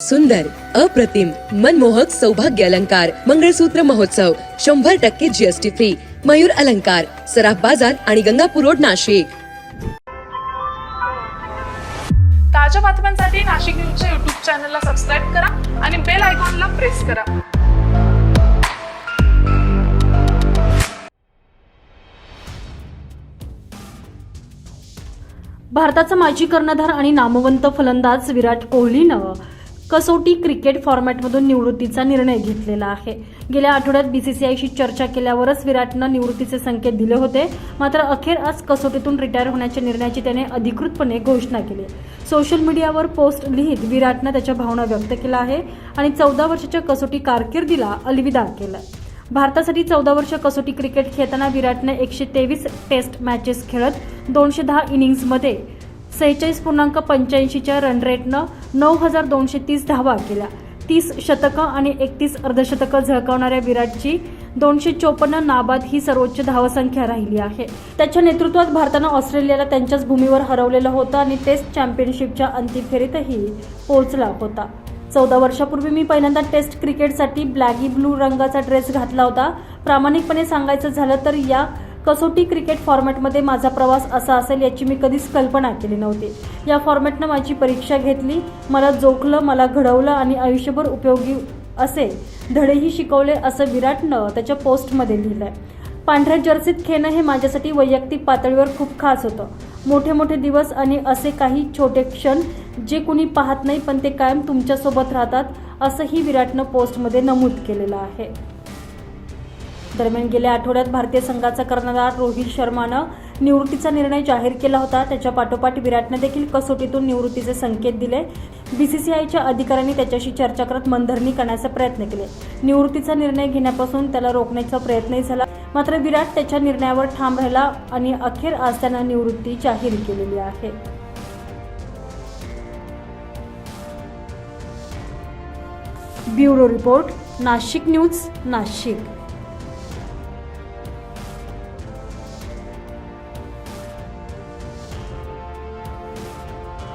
सुंदर अप्रतिम मनमोहक सौभाग्य अलंकार मंगळसूत्र महोत्सव शंभर टक्के जीएसटी फ्री मयूर अलंकार सराफ बाजार आणि गंगापूर रोड नाशिक. ताज्या बातम्यांसाठी नाशिक न्यूजच्या युट्यूब चॅनलला सबस्क्राईब करा आणि बेल आयकॉनला प्रेस करा. भारताचा माजी कर्णधार आणि नामवंत फलंदाज विराट कोहलीनं कसोटी क्रिकेट फॉर्मॅटमधून निवृत्तीचा निर्णय घेतलेला आहे. गेल्या आठवड्यात बीसीसीआयशी चर्चा केल्यावरच विराटनं निवृत्तीचे संकेत दिले होते. मात्र अखेर आज कसोटीतून रिटायर होण्याच्या निर्णयाची त्याने अधिकृतपणे घोषणा केली. सोशल मीडियावर पोस्ट लिहित विराटनं त्याच्या भावना व्यक्त केल्या आहे आणि चौदा वर्षाच्या कसोटी कारकिर्दीला अलविदा केलं भारतासाठी चौदा वर्ष कसोटी क्रिकेट खेळताना विराटने एकशे तेवीस टेस्ट मॅचेस खेळत दोनशे दहा इनिंग्समध्ये सेहेचाळीस पूर्णांक पंच्याऐंशीच्या रनरेटनं नऊ हजार दोनशे तीस धावा केल्या. तीस शतकं आणि एकतीस अर्धशतकं झळकावणाऱ्या विराटची दोनशे चोपन्न नाबाद ही सर्वोच्च धावसंख्या राहिली आहे. त्याच्या नेतृत्वात भारतानं ऑस्ट्रेलियाला त्यांच्याच भूमीवर हरवलेलं होतं आणि टेस्ट चॅम्पियनशिपच्या अंतिम फेरीतही पोहोचला होता. चौदा वर्षापूर्वी मी पहिल्यांदा टेस्ट क्रिकेटसाठी ब्लॅगी ब्लू रंगाचा ड्रेस घातला होता. प्रामाणिकपणे सांगायचं झालं तर या कसोटी क्रिकेट फॉर्मॅटमध्ये माझा प्रवास असा असेल याची मी कधीच कल्पना केली नव्हती. या फॉर्मॅटनं माझी परीक्षा घेतली. मला जोखलं मला घडवलं आणि आयुष्यभर उपयोगी असे धडेही शिकवले असं विराटनं त्याच्या पोस्टमध्ये लिहिलंय. पांढऱ्या जर्सीत खेळणं हे माझ्यासाठी वैयक्तिक पातळीवर खूप खास होतं. मोठे मोठे दिवस आणि असे काही छोटे क्षण जे कुणी पाहत नाही पण ते कायम तुमच्यासोबत राहतात असंही विराटनं पोस्टमध्ये नमूद केलेलं आहे. दरम्यान गेल्या आठवड्यात भारतीय संघाचा कर्णधार रोहित शर्मानं निवृत्तीचा निर्णय जाहीर केला होता. त्याच्या पाठोपाठ विराटनं देखील कसोटीतून निवृत्तीचे संकेत दिले. बीसीसीआयच्या अधिकाऱ्यांनी त्याच्याशी चर्चा करत मनधरणी करण्याचा प्रयत्न केले. निवृत्तीचा निर्णय घेण्यापासून त्याला रोखण्याचा प्रयत्नही झाला. मात्र विराट त्याच्या निर्णयावर ठाम राहिला आणि अखेर आज त्यानं निवृत्ती जाहीर केलेली आहे. Bureau report Nashik news Nashik.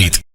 говорит.